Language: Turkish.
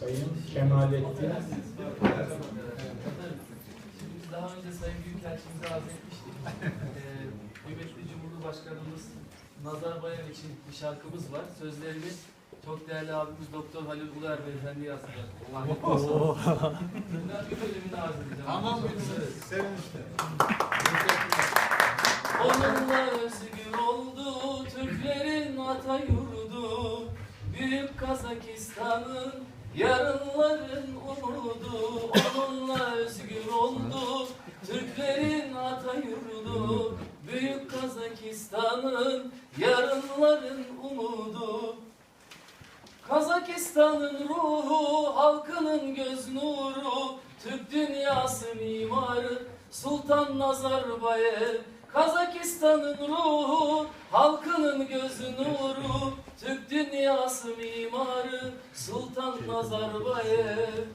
Sayın Kemalettin. Şimdi biz daha önce Sayın Büyükelçimize arz etmiştik. Ee, kıymetli Cumhurbaşkanımız Nazar Bayan için bir şarkımız var. Sözlerini çok değerli abimiz Doktor Halil Uluer Beyefendi yazdılar. Bundan bir bölümünü arz edeceğim. Tamam, Evet. Sevinçle. Onunla özgür oldu Türklerin ata yurdu Büyük Kazakistan'ın yarınların umudu Onunla özgür oldu. Türklerin ata yurdu Büyük Kazakistan'ın yarınların umudu. Kazakistan'ın ruhu, halkının göz nuru, Türk dünyası mimarı Sultan Nazarbayev. Kazakistan'ın ruhu, halkının göz nuru, Türk dünyası mimarı Sultan Nazarbayev.